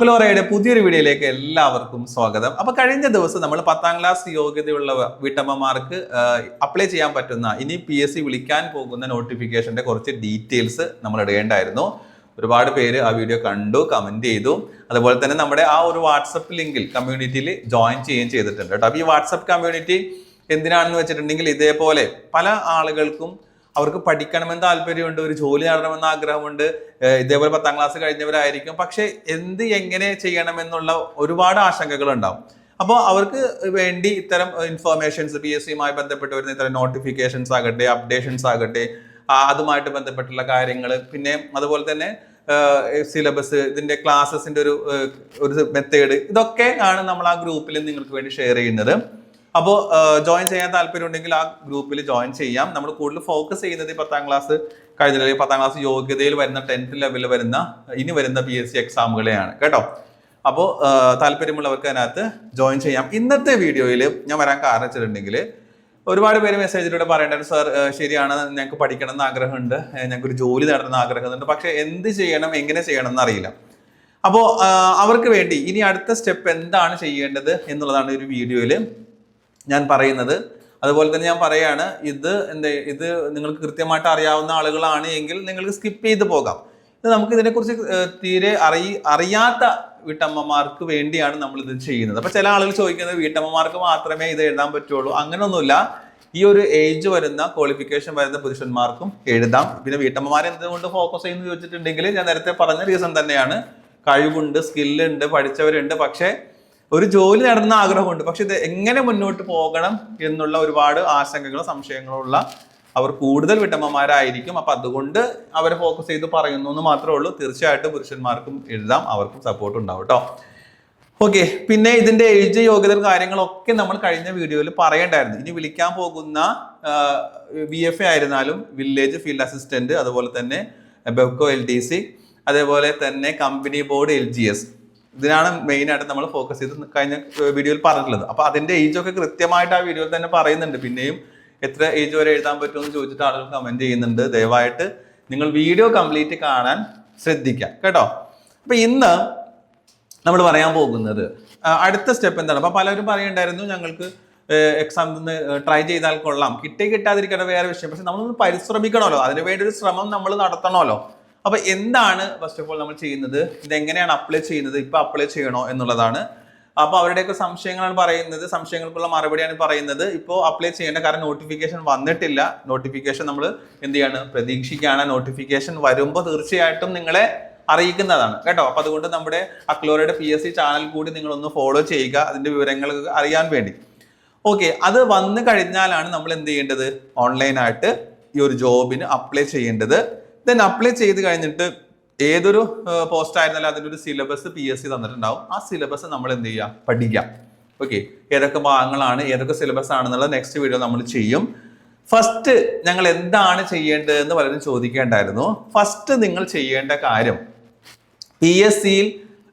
അക്കുലോറയുടെ പുതിയൊരു വീഡിയോയിലേക്ക് എല്ലാവർക്കും സ്വാഗതം. അപ്പൊ കഴിഞ്ഞ ദിവസം നമ്മൾ പത്താം ക്ലാസ് യോഗ്യതയുള്ള വീട്ടമ്മമാർക്ക് അപ്ലൈ ചെയ്യാൻ പറ്റുന്ന ഇനി പി എസ് സി വിളിക്കാൻ പോകുന്ന നോട്ടിഫിക്കേഷന്റെ കുറച്ച് ഡീറ്റെയിൽസ് നമ്മൾ ഇടേണ്ടായിരുന്നു. ഒരുപാട് പേര് ആ വീഡിയോ കണ്ടു കമന്റ് ചെയ്തു. അതുപോലെ തന്നെ നമ്മുടെ ആ ഒരു വാട്സപ്പ് ലിങ്കിൽ കമ്മ്യൂണിറ്റിയിൽ ജോയിൻ ചെയ്യുകയും ചെയ്തിട്ടുണ്ട് കേട്ടോ. അപ്പൊ ഈ വാട്സപ്പ് കമ്മ്യൂണിറ്റി എന്തിനാണെന്ന് വെച്ചിട്ടുണ്ടെങ്കിൽ ഇതേപോലെ പല ആളുകൾക്കും അവർക്ക് പഠിക്കണമെന്ന് താല്പര്യമുണ്ട് ഒരു ജോലി നേടണമെന്ന് ആഗ്രഹമുണ്ട്. ഇതേപോലെ പത്താം ക്ലാസ് കഴിഞ്ഞവരായിരിക്കും. പക്ഷെ എന്ത് എങ്ങനെ ചെയ്യണമെന്നുള്ള ഒരുപാട് ആശങ്കകൾ ഉണ്ടാവും അപ്പോൾ അവർക്ക് വേണ്ടി ഇത്തരം ഇൻഫർമേഷൻസ് പി എസ് സിയുമായി ബന്ധപ്പെട്ട് വരുന്ന ഇത്തരം നോട്ടിഫിക്കേഷൻസ് ആകട്ടെ അപ്ഡേഷൻസ് ആകട്ടെ അതുമായിട്ട് ബന്ധപ്പെട്ടുള്ള കാര്യങ്ങൾ പിന്നെ അതുപോലെ തന്നെ സിലബസ് ഇതിന്റെ ക്ലാസ്സസിന്റെ ഒരു ഒരു മെത്തേഡ് ഇതൊക്കെ ആണ് നമ്മൾ ആ ഗ്രൂപ്പിൽ നിങ്ങൾക്ക് വേണ്ടി ഷെയർ ചെയ്യുന്നത്. അപ്പോൾ ജോയിൻ ചെയ്യാൻ താല്പര്യം ഉണ്ടെങ്കിൽ ആ ഗ്രൂപ്പിൽ ജോയിൻ ചെയ്യാം. നമ്മൾ കൂടുതൽ ഫോക്കസ് ചെയ്യുന്നത് പത്താം ക്ലാസ് കഴിഞ്ഞ പത്താം ക്ലാസ് യോഗ്യതയിൽ വരുന്ന ടെൻത്ത് ലെവലിൽ വരുന്ന ഇനി വരുന്ന പി എസ് സി എക്സാമുകളെയാണ് കേട്ടോ? അപ്പോൾ താല്പര്യമുള്ളവർക്ക് അതിനകത്ത് ജോയിൻ ചെയ്യാം. ഇന്നത്തെ വീഡിയോയിൽ ഞാൻ വരാൻ കാരണം വെച്ചിട്ടുണ്ടെങ്കിൽ ഒരുപാട് പേര് മെസ്സേജിലൂടെ പറയേണ്ടത് സർ ശരിയാണ് ഞങ്ങൾക്ക് പഠിക്കണം എന്ന് ആഗ്രഹമുണ്ട്. ഞങ്ങൾക്കൊരു ജോലി നേടണം എന്ന് ആഗ്രഹമുണ്ട്. പക്ഷെ എന്ത് ചെയ്യണം എങ്ങനെ ചെയ്യണം എന്നറിയില്ല അപ്പോൾ അവർക്ക് വേണ്ടി ഇനി അടുത്ത സ്റ്റെപ്പ് എന്താണ് ചെയ്യേണ്ടത് എന്നുള്ളതാണ് ഒരു വീഡിയോയിൽ ഞാൻ പറയുന്നത്. അതുപോലെ തന്നെ ഞാൻ പറയാണ് ഇത് എന്താ ഇത് നിങ്ങൾക്ക് കൃത്യമായിട്ട് അറിയാവുന്ന ആളുകളാണ് എങ്കിൽ നിങ്ങൾക്ക് സ്കിപ്പ് ചെയ്ത് പോകാം. ഇത് നമുക്ക് ഇതിനെക്കുറിച്ച് തീരെ അറി അറിയാത്ത വീട്ടമ്മമാർക്ക് വേണ്ടിയാണ് നമ്മൾ ഇത് ചെയ്യുന്നത്. അപ്പൊ ചില ആളുകൾ ചോദിക്കുന്നത് വീട്ടമ്മമാർക്ക് മാത്രമേ ഇത് എഴുതാൻ പറ്റുള്ളൂ. അങ്ങനെയൊന്നുമില്ല ഈ ഒരു ഏജ് വരുന്ന ക്വാളിഫിക്കേഷൻ വരുന്ന പുരുഷന്മാർക്കും എഴുതാം. പിന്നെ വീട്ടമ്മമാരെ എന്തുകൊണ്ട് ഫോക്കസ് ചെയ്യുന്നു ചോദിച്ചിട്ടുണ്ടെങ്കിൽ ഞാൻ നേരത്തെ പറഞ്ഞ റീസൺ തന്നെയാണ്. കഴിവുണ്ട് സ്കില്ലുണ്ട് പഠിച്ചവരുണ്ട്. പക്ഷേ ഒരു ജോലി നേടുന്ന ആഗ്രഹമുണ്ട്. പക്ഷെ ഇത് എങ്ങനെ മുന്നോട്ട് പോകണം എന്നുള്ള ഒരുപാട് ആശങ്കകളും സംശയങ്ങളും ഉള്ള അവർ കൂടുതൽ വിട്ടമ്മമാരായിരിക്കും. അപ്പൊ അതുകൊണ്ട് അവരെ ഫോക്കസ് ചെയ്ത് പറയുന്നു എന്ന് മാത്രമേ ഉള്ളൂ. തീർച്ചയായിട്ടും പുരുഷന്മാർക്കും എഴുതാം അവർക്കും സപ്പോർട്ട് ഉണ്ടാവും കേട്ടോ ഓക്കെ പിന്നെ ഇതിന്റെ ഏജ് യോഗ്യത കാര്യങ്ങളൊക്കെ നമ്മൾ കഴിഞ്ഞ വീഡിയോയിൽ പറയണ്ടായിരുന്നു. ഇനി വിളിക്കാൻ പോകുന്ന വി എഫ് എ ആയിരുന്നാലും വില്ലേജ് ഫീൽഡ് അസിസ്റ്റന്റ് അതുപോലെ തന്നെ ബെബ്കോ എൽ ഡി സി അതേപോലെ തന്നെ company board L G S ഇതിനാണ് മെയിൻ ആയിട്ട് നമ്മൾ ഫോക്കസ് ചെയ്ത് കഴിഞ്ഞ വീഡിയോയിൽ പറഞ്ഞിട്ടുള്ളത്. അപ്പൊ അതിന്റെ ഏജ് ഒക്കെ കൃത്യമായിട്ട് ആ വീഡിയോയിൽ തന്നെ പറയുന്നുണ്ട്. പിന്നെയും എത്ര ഏജ് വരെ എഴുതാൻ പറ്റുമെന്ന് ചോദിച്ചിട്ട് ആളുകൾ കമന്റ് ചെയ്യുന്നുണ്ട്. ദയവായിട്ട് നിങ്ങൾ വീഡിയോ കംപ്ലീറ്റ് കാണാൻ ശ്രദ്ധിക്കാം. കേട്ടോ? അപ്പൊ ഇന്ന് നമ്മൾ പറയാൻ പോകുന്നത് അടുത്ത സ്റ്റെപ്പ് എന്താണ്? അപ്പൊ പലരും പറയുണ്ടായിരുന്നു ഞങ്ങൾക്ക് എക്സാം ട്രൈ ചെയ്താൽ കൊള്ളാം. കിട്ടി കിട്ടാതിരിക്കട്ടെ വേറെ വിഷയം. പക്ഷെ നമ്മളൊന്ന് പരിശ്രമിക്കണമല്ലോ. അതിനുവേണ്ടി ഒരു ശ്രമം നമ്മൾ നടത്തണമല്ലോ. അപ്പൊ എന്താണ് ഫസ്റ്റ് ഓഫ് ഓൾ നമ്മൾ ചെയ്യുന്നത്? ഇത് എങ്ങനെയാണ് അപ്ലൈ ചെയ്യുന്നത്? ഇപ്പൊ അപ്ലൈ ചെയ്യണോ എന്നുള്ളതാണ്. അപ്പൊ അവരുടെയൊക്കെ സംശയങ്ങളാണ് പറയുന്നത്. സംശയങ്ങൾക്കുള്ള മറുപടിയാണ് പറയുന്നത്. ഇപ്പോൾ അപ്ലൈ ചെയ്യേണ്ട കാരണം നോട്ടിഫിക്കേഷൻ വന്നിട്ടില്ല. നോട്ടിഫിക്കേഷൻ നമ്മൾ എന്ത് ചെയ്യാണ്? പ്രതീക്ഷിക്കുകയാണ്. നോട്ടിഫിക്കേഷൻ വരുമ്പോൾ തീർച്ചയായിട്ടും നിങ്ങളെ അറിയിക്കുന്നതാണ്. കേട്ടോ? അപ്പൊ അതുകൊണ്ട് നമ്മുടെ അക്ലോറയുടെ പി എസ് സി ചാനൽ കൂടി നിങ്ങൾ ഒന്ന് ഫോളോ ചെയ്യുക. അതിന്റെ വിവരങ്ങൾ അറിയാൻ വേണ്ടി. ഓക്കെ അത് വന്നു കഴിഞ്ഞാലാണ് നമ്മൾ എന്ത് ചെയ്യേണ്ടത്? ഓൺലൈനായിട്ട് ഈ ഒരു ജോബിന് അപ്ലൈ ചെയ്യേണ്ടത്. ദെൻ അപ്ലൈ ചെയ്ത് കഴിഞ്ഞിട്ട് ഏതൊരു പോസ്റ്റ് ആയിരുന്നാലും അതിന്റെ ഒരു സിലബസ് പി എസ് സി തന്നിട്ടുണ്ടാവും. ആ സിലബസ് നമ്മൾ എന്ത് ചെയ്യുക പഠിക്കാം. ഓക്കെ ഏതൊക്കെ ഭാഗങ്ങളാണ് ഏതൊക്കെ സിലബസ് ആണെന്നുള്ളത് നെക്സ്റ്റ് വീഡിയോ നമ്മൾ ചെയ്യും. ഫസ്റ്റ് ഞങ്ങൾ എന്താണ് ചെയ്യേണ്ടതെന്ന് പലരും ചോദിക്കേണ്ടായിരുന്നു. ഫസ്റ്റ് നിങ്ങൾ ചെയ്യേണ്ട കാര്യം പി എസ് സിയിൽ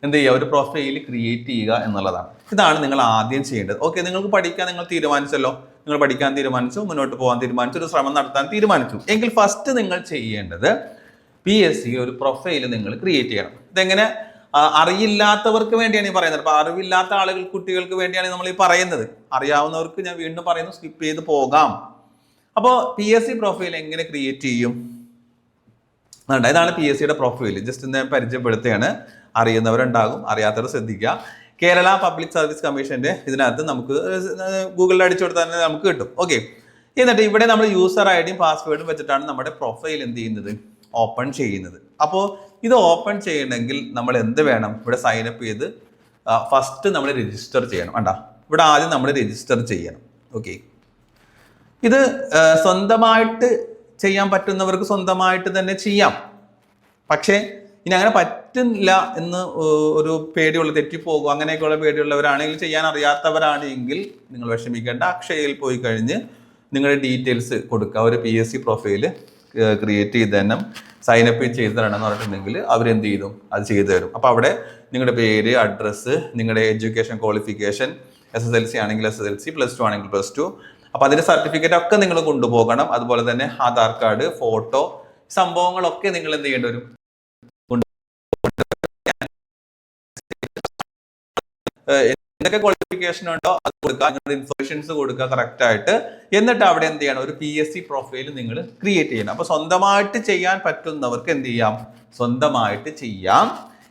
എന്ത് ചെയ്യുക? ഒരു പ്രൊഫൈൽ ക്രിയേറ്റ് ചെയ്യുക എന്നുള്ളതാണ്. ഇതാണ് നിങ്ങൾ ആദ്യം ചെയ്യേണ്ടത്. ഓക്കെ നിങ്ങൾക്ക് പഠിക്കാൻ നിങ്ങൾ തീരുമാനിച്ചല്ലോ. നിങ്ങൾ പഠിക്കാൻ തീരുമാനിച്ചു മുന്നോട്ട് പോകാൻ തീരുമാനിച്ചു ഒരു ശ്രമം നടത്താൻ തീരുമാനിച്ചു. എങ്കിൽ ഫസ്റ്റ് നിങ്ങൾ ചെയ്യേണ്ടത് പി എസ് സി ഒരു പ്രൊഫൈൽ നിങ്ങൾ ക്രിയേറ്റ് ചെയ്യണം. ഇതെങ്ങനെ? അറിയില്ലാത്തവർക്ക് വേണ്ടിയാണ് ഈ പറയുന്നത്. അപ്പൊ അറിവില്ലാത്ത ആളുകൾ കുട്ടികൾക്ക് വേണ്ടിയാണ് നമ്മൾ ഈ പറയുന്നത്. അറിയാവുന്നവർക്ക് ഞാൻ വീണ്ടും പറയുന്നു സ്കിപ്പ് ചെയ്ത് പോകാം. അപ്പോൾ പി എസ് സി പ്രൊഫൈൽ എങ്ങനെ ക്രിയേറ്റ് ചെയ്യും? ഇതാണ് പി എസ് സിയുടെ പ്രൊഫൈൽ ജസ്റ്റ് ഞാൻ പരിചയപ്പെടുത്തുകയാണ്. അറിയുന്നവരുണ്ടാകും അറിയാത്തവർ ശ്രദ്ധിക്കുക. കേരള പബ്ലിക് സർവീസ് കമ്മീഷന്റെ ഇതിനകത്ത് നമുക്ക് ഗൂഗിളിൽ അടിച്ചു കൊടുത്താൽ നമുക്ക് കിട്ടും. ഓക്കെ എന്നിട്ട് ഇവിടെ നമ്മൾ യൂസർ ഐ ഡിയും പാസ്വേഡും വെച്ചിട്ടാണ് നമ്മുടെ പ്രൊഫൈൽ എന്ത് ചെയ്യുന്നത്? ഓപ്പൺ ചെയ്യുന്നത്. അപ്പോൾ ഇത് ഓപ്പൺ ചെയ്യണമെങ്കിൽ നമ്മൾ എന്ത് വേണം? ഇവിടെ സൈൻ അപ്പ് ചെയ്ത് ഫസ്റ്റ് നമ്മൾ രജിസ്റ്റർ ചെയ്യണം. വേണ്ട ഇവിടെ ആദ്യം നമ്മൾ രജിസ്റ്റർ ചെയ്യണം. ഓക്കെ ഇത് സ്വന്തമായിട്ട് ചെയ്യാൻ പറ്റുന്നവർക്ക് സ്വന്തമായിട്ട് തന്നെ ചെയ്യാം. പക്ഷേ ഇനി അങ്ങനെ പറ്റില്ല എന്ന് ഒരു പേടിയുള്ള തെറ്റിപ്പോകും അങ്ങനെയൊക്കെയുള്ള പേടിയുള്ളവരാണെങ്കിൽ ചെയ്യാൻ അറിയാത്തവരാണെങ്കിൽ നിങ്ങൾ വിഷമിക്കേണ്ട. അക്ഷയയിൽ പോയി കഴിഞ്ഞ് നിങ്ങളുടെ ഡീറ്റെയിൽസ് കൊടുക്കുക. ഒരു P S C profile create ചെയ്ത് തന്നെ സൈൻ അപ്പ് ചെയ്ത് തരണം എന്ന് പറഞ്ഞിട്ടുണ്ടെങ്കിൽ അവരെന്ത് ചെയ്തു അത് ചെയ്തു തരും. അപ്പോൾ അവിടെ നിങ്ങളുടെ പേര് അഡ്രസ്സ് നിങ്ങളുടെ education qualification S S L C ആണെങ്കിൽ S S L C plus two ആണെങ്കിൽ പ്ലസ് ടു അപ്പോൾ അതിന്റെ സർട്ടിഫിക്കറ്റ് ഒക്കെ നിങ്ങൾ കൊണ്ടുപോകണം. അതുപോലെ തന്നെ ആധാർ കാർഡ് ഫോട്ടോ സംഭവങ്ങളൊക്കെ നിങ്ങൾ എന്ത് ചെയ്യേണ്ടി വരും? എന്തൊക്കെ ക്വാളിഫിക്കേഷൻ ഉണ്ടോ അത് കൊടുക്കുക നിങ്ങളുടെ ഇൻഫർമേഷൻസ് കൊടുക്കുക കറക്റ്റ് ആയിട്ട്. എന്നിട്ട് അവിടെ എന്ത് ചെയ്യണം? ഒരു പി എസ് സി പ്രൊഫൈൽ നിങ്ങൾ ക്രിയേറ്റ് ചെയ്യണം. അപ്പൊ സ്വന്തമായിട്ട് ചെയ്യാൻ പറ്റുന്നവർക്ക് എന്ത് ചെയ്യാം? സ്വന്തമായിട്ട് ചെയ്യാം.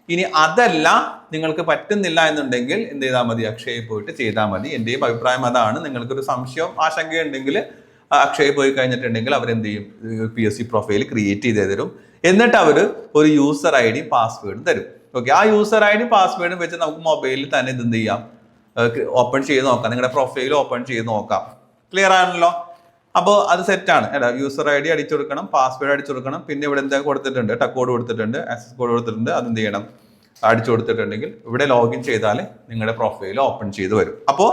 ഇനി അതല്ല നിങ്ങൾക്ക് പറ്റുന്നില്ല എന്നുണ്ടെങ്കിൽ എന്ത് ചെയ്താൽ മതി? അക്ഷയയിൽ പോയിട്ട് ചെയ്താൽ മതി. എന്റെയും അഭിപ്രായം അതാണ്. നിങ്ങൾക്കൊരു സംശയം ആശങ്കയുണ്ടെങ്കിൽ അക്ഷയയിൽ പോയി കഴിഞ്ഞിട്ടുണ്ടെങ്കിൽ അവർ അവരെന്ത് ചെയ്യും? P S C profile create ചെയ്ത് തരും. എന്നിട്ട് അവർ ഒരു യൂസർ ഐ ഡി പാസ്വേഡും തരും. ഓക്കെ ആ യൂസർ ഐ ഡി പാസ്വേഡും വെച്ച് നമുക്ക് മൊബൈലിൽ തന്നെ ഇത് എന്ത് ചെയ്യാം ഓപ്പൺ ചെയ്ത് നോക്കാം. നിങ്ങളുടെ പ്രൊഫൈൽ ഓപ്പൺ ചെയ്ത് നോക്കാം. ക്ലിയർ ആണല്ലോ? അപ്പോൾ അത് സെറ്റാണ് അല്ല യൂസർ ഐ ഡി അടിച്ചു കൊടുക്കണം പാസ്വേഡ് അടിച്ചു കൊടുക്കണം. പിന്നെ ഇവിടെ എന്താ കൊടുത്തിട്ടുണ്ട്? ടക്ക് കോഡ് കൊടുത്തിട്ടുണ്ട് ആക്സസ് കോഡ് കൊടുത്തിട്ടുണ്ട്. അതെന്ത് ചെയ്യണം? അടിച്ചു കൊടുത്തിട്ടുണ്ടെങ്കിൽ ഇവിടെ ലോഗിൻ ചെയ്താൽ നിങ്ങളുടെ പ്രൊഫൈൽ ഓപ്പൺ ചെയ്ത് വരും. അപ്പോൾ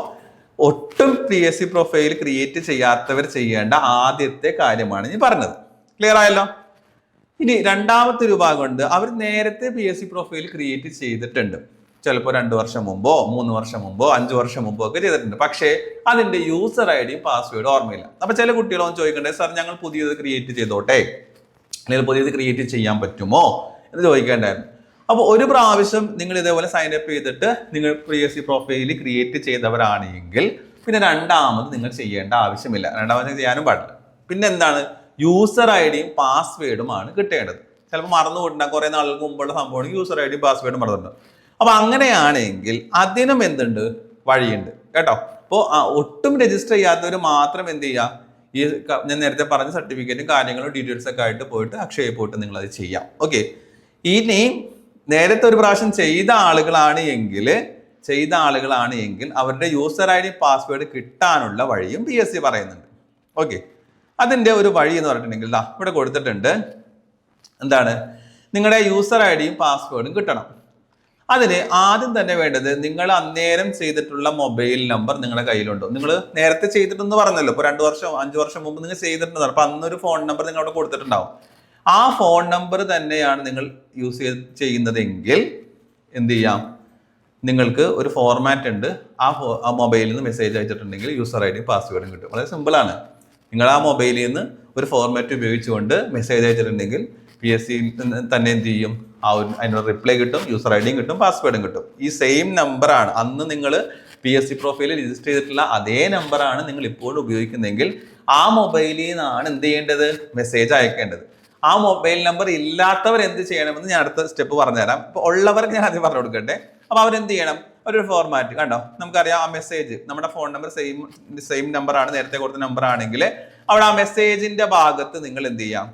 ഒട്ടും P S C profile create ചെയ്യാത്തവർ ചെയ്യേണ്ട ആദ്യത്തെ കാര്യമാണ് ഞാൻ പറഞ്ഞത്. ക്ലിയർ ആയല്ലോ? ഇനി രണ്ടാമത്തെ ഒരു ഭാഗമുണ്ട് അവർ നേരത്തെ P S C profile create ചെയ്തിട്ടുണ്ട്. ചിലപ്പോൾ രണ്ട് വർഷം മുമ്പോ മൂന്ന് വർഷം മുമ്പോ അഞ്ച് വർഷം മുമ്പോ ഒക്കെ ചെയ്തിട്ടുണ്ട്. പക്ഷേ അതിന്റെ യൂസർ ഐ ഡിയും പാസ്വേഡും ഓർമ്മയില്ല. അപ്പൊ ചില കുട്ടികളൊന്നും ചോദിക്കണ്ടേ സാർ ഞങ്ങൾ പുതിയത് ക്രിയേറ്റ് ചെയ്തോട്ടെ? അല്ലെങ്കിൽ പുതിയത് ക്രിയേറ്റ് ചെയ്യാൻ പറ്റുമോ? എന്ന് ചോദിക്കേണ്ടായിരുന്നു. അപ്പോൾ ഒരു പ്രാവശ്യം നിങ്ങൾ ഇതേപോലെ സൈൻ അപ്പ് ചെയ്തിട്ട് നിങ്ങൾ P S C profile create ചെയ്തവരാണെങ്കിൽ പിന്നെ രണ്ടാമത് നിങ്ങൾ ചെയ്യേണ്ട ആവശ്യമില്ല. രണ്ടാമത് ചെയ്യാനും പാടില്ല. പിന്നെ എന്താണ്? യൂസർ ഐ ഡിയും പാസ്വേഡുമാണ് കിട്ടേണ്ടത്. ചിലപ്പോൾ മറന്നു പോയിട്ടുണ്ടാകും കുറെ നാളുകൾക്ക് മുമ്പുള്ള സംഭവമാണ് യൂസർ ഐ ഡിയും പാസ്വേഡും മറന്നിട്ടുണ്ട് അപ്പൊ അങ്ങനെയാണെങ്കിൽ അതിനും എന്തുണ്ട്? വഴിയുണ്ട്. കേട്ടോ? അപ്പോൾ ഒട്ടും രജിസ്റ്റർ ചെയ്യാത്തവർ മാത്രം എന്ത് ചെയ്യുക ഈ ഞാൻ നേരത്തെ പറഞ്ഞ സർട്ടിഫിക്കറ്റും കാര്യങ്ങളും ഡീറ്റെയിൽസ് ഒക്കെ ആയിട്ട് പോയിട്ട് അക്ഷയയിൽ പോയിട്ട് അത് ചെയ്യാം. ഓക്കെ ഇനി നേരത്തെ ഒരു പ്രാവശ്യം ചെയ്ത ആളുകളാണ് എങ്കിൽ ചെയ്ത ആളുകളാണ് എങ്കിൽ അവരുടെ യൂസർ ഐ ഡി പാസ്വേഡ് കിട്ടാനുള്ള വഴിയും പി എസ് സി പറയുന്നുണ്ട്. ഓക്കെ അതിന്റെ ഒരു വഴി എന്ന് പറഞ്ഞിട്ടുണ്ടെങ്കിൽ ദാ ഇവിടെ കൊടുത്തിട്ടുണ്ട്. എന്താണ്? നിങ്ങളുടെ യൂസർ ഐ ഡിയും പാസ്വേഡും കിട്ടണം. അതിന് ആദ്യം തന്നെ വേണ്ടത് നിങ്ങൾ അന്നേരം ചെയ്തിട്ടുള്ള മൊബൈൽ നമ്പർ നിങ്ങളുടെ കയ്യിലുണ്ടോ. നിങ്ങൾ നേരത്തെ ചെയ്തിട്ടെന്ന് പറഞ്ഞല്ലോ. ഇപ്പൊ രണ്ടു വർഷം അഞ്ചു വർഷം മുമ്പ് നിങ്ങൾ ചെയ്തിട്ടുണ്ടാവും. അപ്പൊ അന്നൊരു ഫോൺ നമ്പർ നിങ്ങൾ അവിടെ കൊടുത്തിട്ടുണ്ടാവും. ആ ഫോൺ നമ്പർ തന്നെയാണ് നിങ്ങൾ യൂസ് ചെയ്യുന്നതെങ്കിൽ എന്ത് ചെയ്യാം? നിങ്ങൾക്ക് ഒരു ഫോർമാറ്റ് ഉണ്ട്. ആ മൊബൈലിൽ നിന്ന് മെസ്സേജ് അയച്ചിട്ടുണ്ടെങ്കിൽ യൂസർ ഐ ഡിയും പാസ്വേഡും കിട്ടും. വളരെ സിമ്പിളാണ് നിങ്ങൾ ആ മൊബൈലിൽ നിന്ന് ഒരു ഫോർമാറ്റ് ഉപയോഗിച്ചുകൊണ്ട് മെസ്സേജ് അയച്ചിട്ടുണ്ടെങ്കിൽ പി എസ് സി തന്നെ എന്ത് ചെയ്യും? ആ ഒരു അതിനുള്ള റിപ്ലൈ കിട്ടും യൂസർ ഐ ഡിയും കിട്ടും പാസ്വേഡും കിട്ടും. ഈ സെയിം നമ്പറാണ് അന്ന് നിങ്ങൾ പി എസ് സി പ്രൊഫൈലിൽ രജിസ്റ്റർ ചെയ്തിട്ടുള്ള അതേ നമ്പറാണ് നിങ്ങൾ ഇപ്പോഴും ഉപയോഗിക്കുന്നതെങ്കിൽ ആ മൊബൈലിൽ നിന്നാണ് എന്ത് ചെയ്യേണ്ടത്? മെസ്സേജ് അയക്കേണ്ടത്. ആ മൊബൈൽ നമ്പർ ഇല്ലാത്തവർ എന്ത് ചെയ്യണമെന്ന് ഞാൻ അടുത്ത സ്റ്റെപ്പ് പറഞ്ഞുതരാം. ഇപ്പോൾ ഉള്ളവർക്ക് ഞാൻ ആദ്യം പറഞ്ഞു കൊടുക്കട്ടെ അപ്പൊ അവരെന്ത് ചെയ്യണം? ഒരു ഫോർമാറ്റ് കണ്ടോ? നമുക്കറിയാം ആ മെസ്സേജ് നമ്മുടെ phone number same same number ആണ്. നേരത്തെ കൊടുത്ത നമ്പർ ആണെങ്കിൽ അവിടെ ആ മെസ്സേജിന്റെ ഭാഗത്ത് നിങ്ങൾ എന്ത് ചെയ്യാം?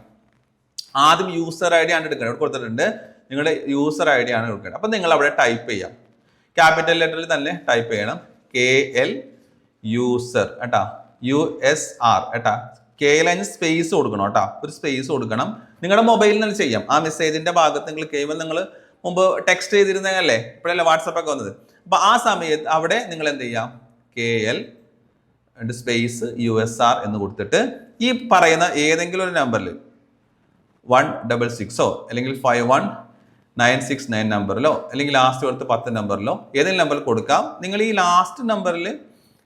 ആദ്യം യൂസർ ഐ ഡി ആണ് എടുക്കുന്നത് ഇവിടെ കൊടുത്തിട്ടുണ്ട്. നിങ്ങളുടെ യൂസർ ഐ ഡി ആണ് കൊടുക്കേണ്ടത് അപ്പൊ നിങ്ങൾ അവിടെ ടൈപ്പ് ചെയ്യാം. ക്യാപിറ്റൽ ലെറ്ററിൽ തന്നെ ടൈപ്പ് ചെയ്യണം. കെ എൽ യൂസർ കേട്ടാ? യു എസ് ആർ കേട്ടാ? കെ എൽ അതിന് സ്പേസ് കൊടുക്കണം കേട്ടാ. ഒരു സ്പേസ് കൊടുക്കണം. നിങ്ങളുടെ മൊബൈലിൽ നിന്ന് ചെയ്യാം. ആ മെസ്സേജിന്റെ ഭാഗത്ത് നിങ്ങൾ കേവൽ നിങ്ങൾ മുമ്പ് ടെക്സ്റ്റ് ചെയ്തിരുന്നതല്ലേ? ഇപ്പോഴല്ലേ വാട്സപ്പ് ഒക്കെ വന്നത്? അപ്പൊ ആ സമയത്ത് അവിടെ നിങ്ങൾ എന്ത് ചെയ്യാം? K L space U S R എന്ന് കൊടുത്തിട്ട് ഈ പറയുന്ന ഏതെങ്കിലും ഒരു നമ്പറിൽ വൺ ഡബിൾ സിക്സോ അല്ലെങ്കിൽ five one nine six nine നമ്പറിലോ അല്ലെങ്കിൽ ലാസ്റ്റ് കൊടുത്ത് പത്ത് നമ്പറിലോ ഏതെങ്കിലും നമ്പറിൽ കൊടുക്കാം. നിങ്ങൾ ഈ ലാസ്റ്റ് നമ്പറിൽ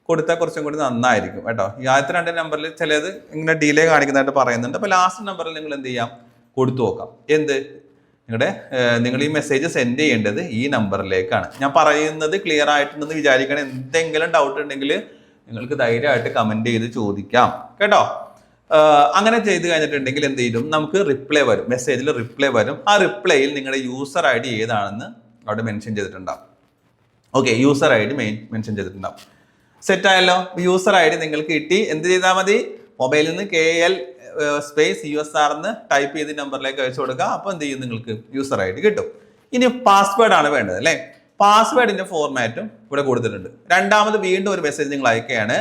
കൊടുത്താൽ കുറച്ചും കൂടി നന്നായിരിക്കും കേട്ടോ. ഈ ആദ്യത്തെ രണ്ട് നമ്പറിൽ ചിലത് ഇങ്ങനെ ഡിലേ കാണിക്കുന്നതായിട്ട് പറയുന്നുണ്ട്. അപ്പോൾ ലാസ്റ്റ് നമ്പറിൽ നിങ്ങൾ എന്ത് ചെയ്യാം? കൊടുത്തു നോക്കാം. എന്ത്? നിങ്ങളുടെ നിങ്ങൾ ഈ മെസ്സേജ് സെൻഡ് ചെയ്യേണ്ടത് ഈ നമ്പറിലേക്കാണ് ഞാൻ പറയുന്നത് ക്ലിയർ ആയിട്ടുണ്ടെന്ന് വിചാരിക്കണം. എന്തെങ്കിലും ഡൗട്ട് ഉണ്ടെങ്കിൽ നിങ്ങൾക്ക് ധൈര്യമായിട്ട് കമന്റ് ചെയ്ത് ചോദിക്കാം. കേട്ടോ? അങ്ങനെ ചെയ്ത് കഴിഞ്ഞിട്ടുണ്ടെങ്കിൽ എന്ത് ചെയ്യും? നമുക്ക് റിപ്ലൈ വരും. മെസ്സേജിൽ റിപ്ലൈ വരും. ആ റിപ്ലൈയിൽ നിങ്ങളുടെ യൂസർ ഐ ഡി ഏതാണെന്ന് അവിടെ മെൻഷൻ ചെയ്തിട്ടുണ്ടാവും. Okay user I D main mention ചെയ്തിട്ടുണ്ടാവും. സെറ്റ് ആയല്ലോ? യൂസർ ഐ ഡി നിങ്ങൾക്ക് കിട്ടി. എന്ത് ചെയ്താൽ മതി? മൊബൈലിൽ നിന്ന് K L space U S R എന്ന് ടൈപ്പ് ചെയ്ത് നമ്പറിലേക്ക് അയച്ചു കൊടുക്കുക അപ്പോൾ എന്ത് ചെയ്യും നിങ്ങൾക്ക്? യൂസർ ആയിട്ട് കിട്ടും. ഇനി പാസ്വേഡ് ആണ് വേണ്ടത് അല്ലേ? പാസ്വേഡിന്റെ ഫോർമാറ്റും ഇവിടെ കൊടുത്തിട്ടുണ്ട്. രണ്ടാമത് വീണ്ടും ഒരു മെസ്സേജ് നിങ്ങൾ അയക്കുകയാണ്.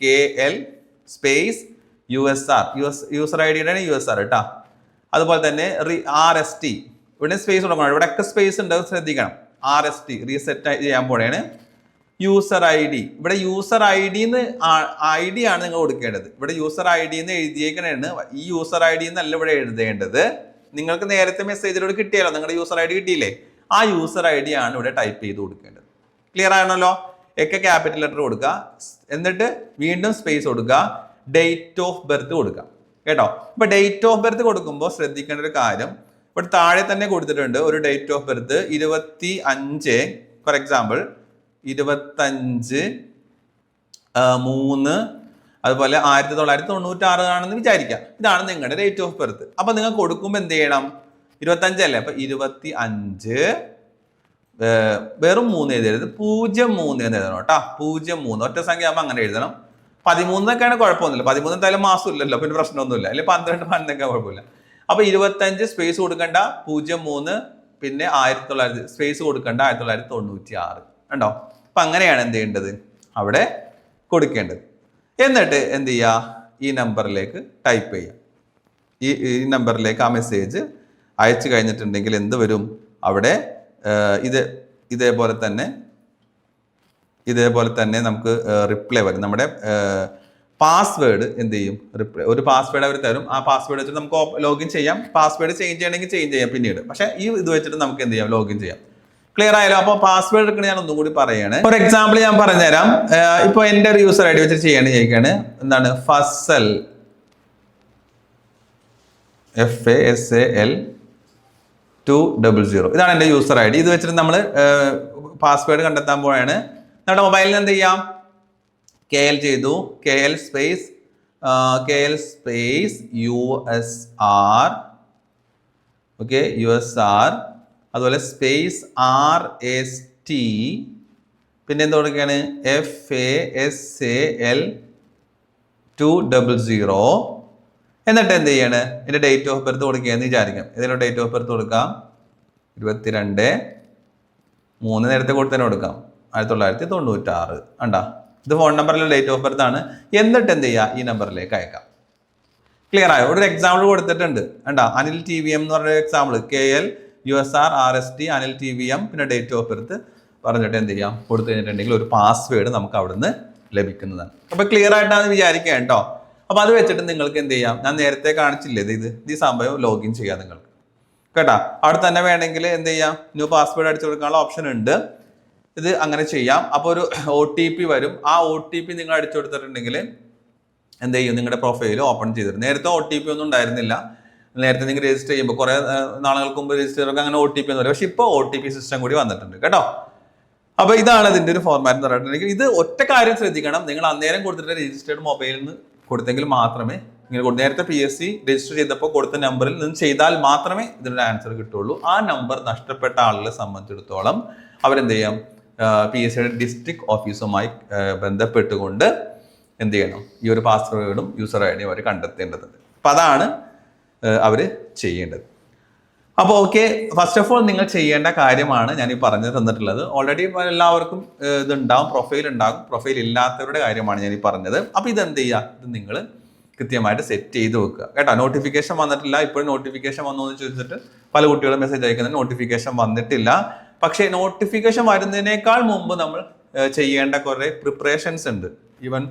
K L space U S R U S user I ഡിയുടെ യു എസ് ആർ കേട്ടോ അതുപോലെ തന്നെ ആർ എസ് ടി ഇവിടെ സ്പേസ് കൊടുക്കണം. ഇവിടെ ഒക്കെ സ്പേസ് ഉണ്ട് ശ്രദ്ധിക്കണം. ആർ എസ് ടി റീസെറ്റ് ചെയ്യാൻ പോണേണ്. യൂസർ ഐ ഡി ഇവിടെ യൂസർ ഐ ഡിന്ന് ഐ ഡി ആണ് നിങ്ങൾ കൊടുക്കേണ്ടത്. ഇവിടെ യൂസർ ഐ ഡി എന്ന് എഴുതിയേക്കണേണ്. ഈ യൂസർ ഐ ഡി എന്നല്ല ഇവിടെ എഴുതേണ്ടത്. നിങ്ങൾക്ക് നേരത്തെ മെസ്സേജിലൂടെ കിട്ടിയല്ലോ. നിങ്ങളുടെ യൂസർ ഐ ഡി കിട്ടിയില്ലേ? ആ യൂസർ ഐ ഡി ആണ് ഇവിടെ ടൈപ്പ് ചെയ്ത് കൊടുക്കേണ്ടത്. ക്ലിയർ ആണല്ലോ? ഒക്കെ ക്യാപിറ്റൽ ലെറ്റർ കൊടുക്കുക. എന്നിട്ട് വീണ്ടും സ്പേസ് കൊടുക്കുക. ഡേറ്റ് ഓഫ് ബർത്ത് കൊടുക്കുക. കേട്ടോ? ഇപ്പൊ ഡേറ്റ് ഓഫ് ബർത്ത് കൊടുക്കുമ്പോൾ ശ്രദ്ധിക്കേണ്ട ഒരു കാര്യം. ഇവിടെ താഴെ തന്നെ കൊടുത്തിട്ടുണ്ട്. ഒരു ഡേറ്റ് ഓഫ് ബർത്ത് ഇരുപത്തി അഞ്ച് ഫോർ എക്സാമ്പിൾ ഇരുപത്തഞ്ച് മൂന്ന് അതുപോലെ ആയിരത്തി തൊള്ളായിരത്തി തൊണ്ണൂറ്റി ആറ് ആണെന്ന് വിചാരിക്കാം. ഇതാണ് നിങ്ങളുടെ ഡേറ്റ് ഓഫ് ബർത്ത് അപ്പൊ നിങ്ങൾ കൊടുക്കുമ്പോൾ എന്ത് ചെയ്യണം? ഇരുപത്തഞ്ചല്ലേ അപ്പൊ ഇരുപത്തി അഞ്ച് വെറും മൂന്ന് എഴുതരുത്. പൂജ്യം മൂന്ന് എന്ന് എഴുതണം കേട്ടോ. പൂജ്യം മൂന്ന്. ഒറ്റ സംഖ്യ ആകുമ്പോൾ അങ്ങനെ എഴുതണം. പതിമൂന്നൊക്കെയാണ് കുഴപ്പമൊന്നുമില്ല. പതിമൂന്ന് എന്തായാലും മാസം ഇല്ലല്ലോ. പിന്നെ പ്രശ്നമൊന്നുമില്ല. അല്ലെങ്കിൽ പന്ത്രണ്ട് പന്ത്രണ്ടൊക്കെ കുഴപ്പമില്ല. അപ്പൊ ഇരുപത്തഞ്ച് സ്പേസ് കൊടുക്കണ്ട. പൂജ്യം മൂന്ന് പിന്നെ ആയിരത്തി തൊള്ളായിരത്തി സ്പേസ് കൊടുക്കണ്ട. ആയിരത്തി തൊള്ളായിരത്തി തൊണ്ണൂറ്റി ആറ് ഉണ്ടോ അപ്പൊ അങ്ങനെയാണ് എന്ത് ചെയ്യേണ്ടത്? അവിടെ കൊടുക്കേണ്ടത്. എന്നിട്ട് എന്ത് ചെയ്യുക ഈ നമ്പറിലേക്ക് ടൈപ്പ് ചെയ്യാം. ഈ ഈ നമ്പറിലേക്ക് ആ മെസ്സേജ് അയച്ചു കഴിഞ്ഞിട്ടുണ്ടെങ്കിൽ എന്ത് വരും? അവിടെ ഇത് ഇതേപോലെ തന്നെ ഇതേപോലെ തന്നെ നമുക്ക് റിപ്ലൈ വരും. നമ്മുടെ പാസ്വേഡ് എന്ത് ചെയ്യും? റിപ്ലൈ ഒരു പാസ്വേഡ് അവർ തരും. ആ പാസ്വേഡ് വെച്ചിട്ട് നമുക്ക് ലോഗിൻ ചെയ്യാം. പാസ്വേഡ് ചേഞ്ച് ചെയ്യണമെങ്കിൽ ചേഞ്ച് ചെയ്യാം പിന്നീട്. പക്ഷേ ഈ ഇത് വെച്ചിട്ട് നമുക്ക് എന്ത് ചെയ്യാം? ലോഗിൻ ചെയ്യാം. ക്ലിയർ ആയാലോ അപ്പോൾ പാസ്വേഡ് എടുക്കണ ഞാൻ ഒന്നും കൂടി പറയാണ്. ഫോർ എക്സാമ്പിൾ ഞാൻ പറഞ്ഞുതരാം. ഇപ്പൊ എന്റെ ഒരു യൂസർ ഐ ഡി വെച്ചിട്ട് ചെയ്യാണ് ചോദിക്കാണ്. എന്താണ്? Fazal F A S A L two double zero ഇതാണ് എന്റെ യൂസർ ഐ ഡി ഇത് വെച്ചിട്ട് നമ്മൾ പാസ്വേഡ് കണ്ടെത്താൻ പോവാണ്. നമ്മുടെ മൊബൈലിൽ എന്ത് ചെയ്യാം? കെ എൽ ചെയ്തു. K L space K L space U S R okay U S R അതുപോലെ സ്പേസ് ആർ എസ് ടി പിന്നെ എന്ത് കൊടുക്കുകയാണ്? F A S A L two double zero എന്നിട്ട് എന്ത് ചെയ്യാണ്? എന്റെ ഡേറ്റ് ഓഫ് ബർത്ത് കൊടുക്കുകയെന്ന് വിചാരിക്കാം. ഏതെങ്കിലും ഡേറ്റ് ഓഫ് ബർത്ത് കൊടുക്കാം. ഇരുപത്തിരണ്ട്. മൂന്ന് നേരത്തെ കൊടുത്തന്നെ കൊടുക്കാം. ആയിരത്തി തൊള്ളായിരത്തി തൊണ്ണൂറ്റാറ് കണ്ടാ? ഇത് ഫോൺ നമ്പറിലെ ഡേറ്റ് ഓഫ് ബർത്ത് ആണ്. എന്നിട്ട് എന്ത് ചെയ്യുക? ഈ നമ്പറിലേക്ക് അയക്കാം. ക്ലിയർ ആയോ? ഒരു എക്സാമ്പിൾ കൊടുത്തിട്ടുണ്ട്. കണ്ടാ? അനിൽ ടി വി എം എന്ന് പറഞ്ഞ example K L U S R R S T Anil T V M പിന്നെ ഡേറ്റ് ഓഫ് ബർത്ത് പറഞ്ഞിട്ട് എന്ത് ചെയ്യാം? കൊടുത്തു കഴിഞ്ഞിട്ടുണ്ടെങ്കിൽ ഒരു പാസ്വേഡ് നമുക്ക് അവിടുന്ന് ലഭിക്കുന്നതാണ്. അപ്പൊ ക്ലിയർ ആയിട്ടാണ് വിചാരിക്കുക കേട്ടോ. അപ്പൊ അത് വെച്ചിട്ട് നിങ്ങൾക്ക് എന്ത് ചെയ്യാം? ഞാൻ നേരത്തെ കാണിച്ചില്ലേ ഇത്? ഇത് ഈ സംഭവം ലോഗിൻ ചെയ്യാം നിങ്ങൾക്ക്. കേട്ടോ? അവിടെ തന്നെ വേണമെങ്കിൽ എന്ത് ചെയ്യാം? ന്യൂ പാസ്വേഡ് അടിച്ചു കൊടുക്കാനുള്ള ഓപ്ഷൻ ഉണ്ട്. ഇത് അങ്ങനെ ചെയ്യാം. അപ്പോൾ ഒരു ഒ ടി പി വരും. ആ ഒ ടി പി നിങ്ങൾ അടിച്ചു കൊടുത്തിട്ടുണ്ടെങ്കിൽ എന്ത് ചെയ്യും? നിങ്ങളുടെ പ്രൊഫൈൽ ഓപ്പൺ ചെയ്തിട്ട് നേരത്തെ ഒ ടി പി ഒന്നും ഉണ്ടായിരുന്നില്ല. നേരത്തെ നിങ്ങൾ രജിസ്റ്റർ ചെയ്യുമ്പോൾ കുറേ നാളുകൾക്ക് മുമ്പ് രജിസ്റ്റർ ചെയ്യുമ്പോൾ അങ്ങനെ ഒ ടി പി എന്ന് പറയും പക്ഷേ ഇപ്പോൾ ഒ ടി പി സിസ്റ്റം കൂടി വന്നിട്ടുണ്ട് കേട്ടോ. അപ്പൊ ഇതാണ് ഇതിന്റെ ഒരു ഫോർമാറ്റ് എന്ന് പറഞ്ഞിട്ടുണ്ടെങ്കിൽ ഇത് ഒറ്റ കാര്യം ശ്രദ്ധിക്കണം. നിങ്ങൾ അന്നേരം കൊടുത്തിട്ട് രജിസ്റ്റേർഡ് മൊബൈലിൽ നിന്ന് കൊടുത്തെങ്കിൽ മാത്രമേ ഇങ്ങനെ നേരത്തെ പി എസ് സി രജിസ്റ്റർ ചെയ്തപ്പോൾ കൊടുത്ത നമ്പറിൽ നിന്ന് ചെയ്താൽ മാത്രമേ ഇതിനൊരു ആൻസർ കിട്ടുള്ളൂ ആ നമ്പർ നഷ്ടപ്പെട്ട ആളുകളെ സംബന്ധിച്ചിടത്തോളം അവരെന്ത് ചെയ്യാം? പി എസ് സിയുടെ ഡിസ്ട്രിക്ട് ഓഫീസുമായി ബന്ധപ്പെട്ടുകൊണ്ട് എന്ത് ചെയ്യണം? ഈ ഒരു പാസ്വേഡും യൂസർ ഐ ഡിയും അവർ കണ്ടെത്തേണ്ടതുണ്ട്. അപ്പൊ അതാണ് അവർ ചെയ്യേണ്ടത്. അപ്പോൾ ഓക്കെ ഫസ്റ്റ് ഓഫ് ഓൾ നിങ്ങൾ ചെയ്യേണ്ട കാര്യമാണ് ഞാൻ ഈ പറഞ്ഞു തന്നിട്ടുള്ളത്. ഓൾറെഡി എല്ലാവർക്കും ഇതുണ്ടാവും പ്രൊഫൈൽ ഉണ്ടാകും. പ്രൊഫൈൽ ഇല്ലാത്തവരുടെ കാര്യമാണ് ഞാൻ ഈ പറഞ്ഞത്. അപ്പോൾ ഇത് എന്ത് ചെയ്യുക ഇത് നിങ്ങൾ കൃത്യമായിട്ട് സെറ്റ് ചെയ്ത് വെക്കുക. കേട്ടോ നോട്ടിഫിക്കേഷൻ വന്നിട്ടില്ല. ഇപ്പോഴും നോട്ടിഫിക്കേഷൻ വന്നു എന്ന് ചോദിച്ചിട്ട് പല കുട്ടികളും മെസ്സേജ് അയക്കുന്നത് നോട്ടിഫിക്കേഷൻ വന്നിട്ടില്ല. പക്ഷേ നോട്ടിഫിക്കേഷൻ വരുന്നതിനേക്കാൾ മുമ്പ് നമ്മൾ ചെയ്യേണ്ട കുറേ പ്രിപ്പറേഷൻസ് ഉണ്ട്. ഈവൻ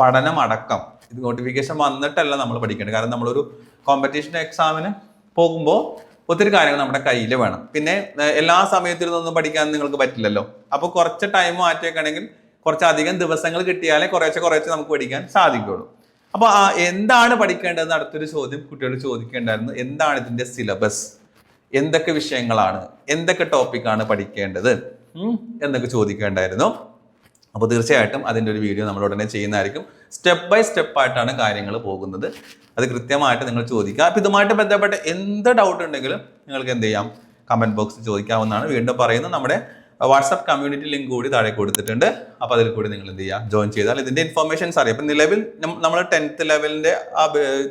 പഠനം അടക്കം. ഇത് നോട്ടിഫിക്കേഷൻ വന്നിട്ടല്ല നമ്മൾ പഠിക്കേണ്ടത്. കാരണം നമ്മളൊരു കോമ്പറ്റീഷൻ എക്സാമിന് പോകുമ്പോൾ ഒത്തിരി കാര്യങ്ങൾ നമ്മുടെ കയ്യിൽ വേണം. പിന്നെ എല്ലാ സമയത്തിരുന്നൊന്നും പഠിക്കാൻ നിങ്ങൾക്ക് പറ്റില്ലല്ലോ. അപ്പോൾ കുറച്ച് ടൈം മാറ്റിയേക്കണമെങ്കിൽ കുറച്ചധികം ദിവസങ്ങൾ കിട്ടിയാലേ കുറേശ്ശെ കുറേശ്ശെ നമുക്ക് പഠിക്കാൻ സാധിക്കുള്ളൂ. അപ്പോൾ ആ എന്താണ് പഠിക്കേണ്ടതെന്ന് അടുത്തൊരു ചോദ്യം കുട്ടികൾ ചോദിക്കേണ്ടായിരുന്നു. എന്താണ് ഇതിന്റെ സിലബസ് എന്തൊക്കെ വിഷയങ്ങളാണ്? എന്തൊക്കെ ടോപ്പിക്കാണ് പഠിക്കേണ്ടത്? എന്നൊക്കെ ചോദിക്കേണ്ടായിരുന്നു. അപ്പോൾ തീർച്ചയായിട്ടും അതിന്റെ ഒരു വീഡിയോ നമ്മൾ ഉടനെ ചെയ്യുന്നതായിരിക്കും. സ്റ്റെപ്പ് ബൈ സ്റ്റെപ്പ് ആയിട്ടാണ് കാര്യങ്ങൾ പോകുന്നത്. അത് കൃത്യമായിട്ട് നിങ്ങൾ ചോദിക്കുക. അപ്പോൾ ഇതുമായിട്ട് ബന്ധപ്പെട്ട എന്ത് ഡൗട്ട് ഉണ്ടെങ്കിലും നിങ്ങൾക്ക് എന്ത് ചെയ്യാം? കമന്റ് ബോക്സിൽ ചോദിക്കാവുന്നതാണ്. വീണ്ടും പറയുന്നത് നമ്മുടെ വാട്സപ്പ് കമ്മ്യൂണിറ്റി ലിങ്ക് കൂടി താഴെ കൊടുത്തിട്ടുണ്ട്. അപ്പോൾ അതിൽ കൂടി നിങ്ങൾ എന്ത് ചെയ്യുക ജോയിൻ ചെയ്താൽ ഇതിന്റെ ഇൻഫർമേഷൻസ് അറിയാം. ഇപ്പം നിലവിൽ നമ്മൾ ടെൻത്ത് ലെവലിന്റെ ആ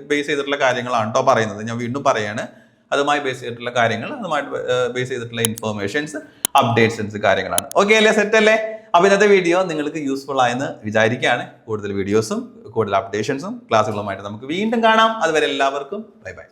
ബേസ് ചെയ്തിട്ടുള്ള കാര്യങ്ങളാണ് കേട്ടോ പറയുന്നത്. ഞാൻ വീണ്ടും പറയാണ്. അതുമായി ബേസ് ചെയ്തിട്ടുള്ള കാര്യങ്ങൾ അതുമായിട്ട് ബേസ് ചെയ്തിട്ടുള്ള ഇൻഫർമേഷൻസ് അപ്ഡേറ്റ്സ് കാര്യങ്ങളാണ്. ഓക്കെ അല്ലേ? സെറ്റ് അല്ലേ? അപ്പോൾ ഇന്നത്തെ വീഡിയോ നിങ്ങൾക്ക് യൂസ്ഫുൾ ആയെന്ന് വിചാരിക്കുകയാണ്. കൂടുതൽ വീഡിയോസും കൂടുതൽ അപ്ഡേഷൻസും ക്ലാസ്സുകളുമായിട്ട് നമുക്ക് വീണ്ടും കാണാം. അതുവരെ എല്ലാവർക്കും ബൈ ബൈ